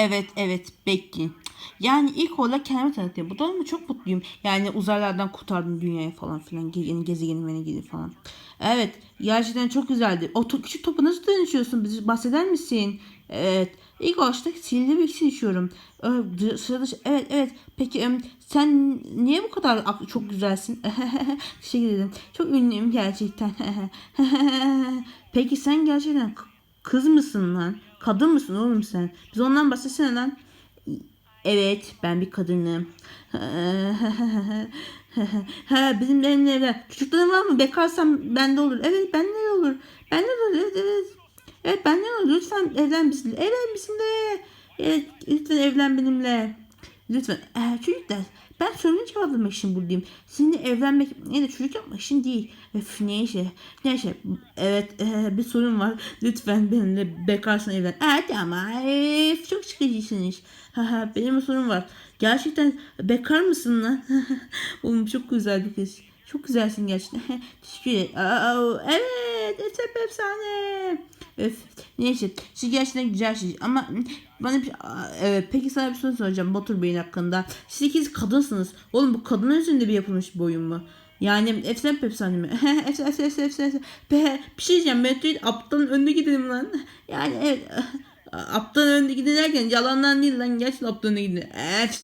Evet evet bekleyin. Yani ilk olarak kendimi tanıtayım. Bu da mı çok mutluyum. Yani uzaylardan kurtardım dünyayı falan filan. Yeni gezegenime gidip falan. Evet gerçekten çok güzeldi. O to- küçük topu nasıl dönüşüyorsun? Bize bahseder misin? Evet. İlk başta sihirli bir iksir içiyorum. Sırada evet evet. Peki sen niye bu kadar çok güzelsin? Teşekkür ederim. Çok ünlüyüm gerçekten. Peki sen gerçekten kız mısın lan? Kadın mısın oğlum sen? Biz ondan bahsetsene lan. Evet ben bir kadınım. ha, bizim benimle evlen. Çocukların var mı? Bekarsam bende olur. Evet bende de olur. Bende de olur. Evet evet. Evet bende de olur. Lütfen evlen bizimle. Evlen bizimle. Evet lütfen evlen benimle. Lütfen. Ee, çocuklar ben sorunu cevaplamak için buradayım. Sizinle evlenmek ya da çocuk yapmak için değil. Öf neyse. Neyse. Evet e, bir sorun var. Lütfen benimle bekarsın evlen. Evet ama öf, çok sıkıcısınız. Benim bir sorun var. Gerçekten bekar mısın lan? Oğlum çok güzel bir kız. Çok güzelsin gerçekten. Teşekkür ederim. Evet. Esep efsane. Öf. Neyse. Siz gerçekten güzelsiniz. Ama bana bir... Evet. Peki sana bir soru soracağım Batur Bey'in hakkında. Siz ikiniz kadınsınız. Oğlum bu kadın üzerinde bir yapılmış bir oyun mu? Yani efsane efsane mi? efsane efsane efsane efsane. Be, bir şey diyeceğim. Değil aptalın önüne gidelim lan. Yani evet. Aptalın önünde gidin yalandan değil lan. Gerçekten aptalın önüne gidin. Evet.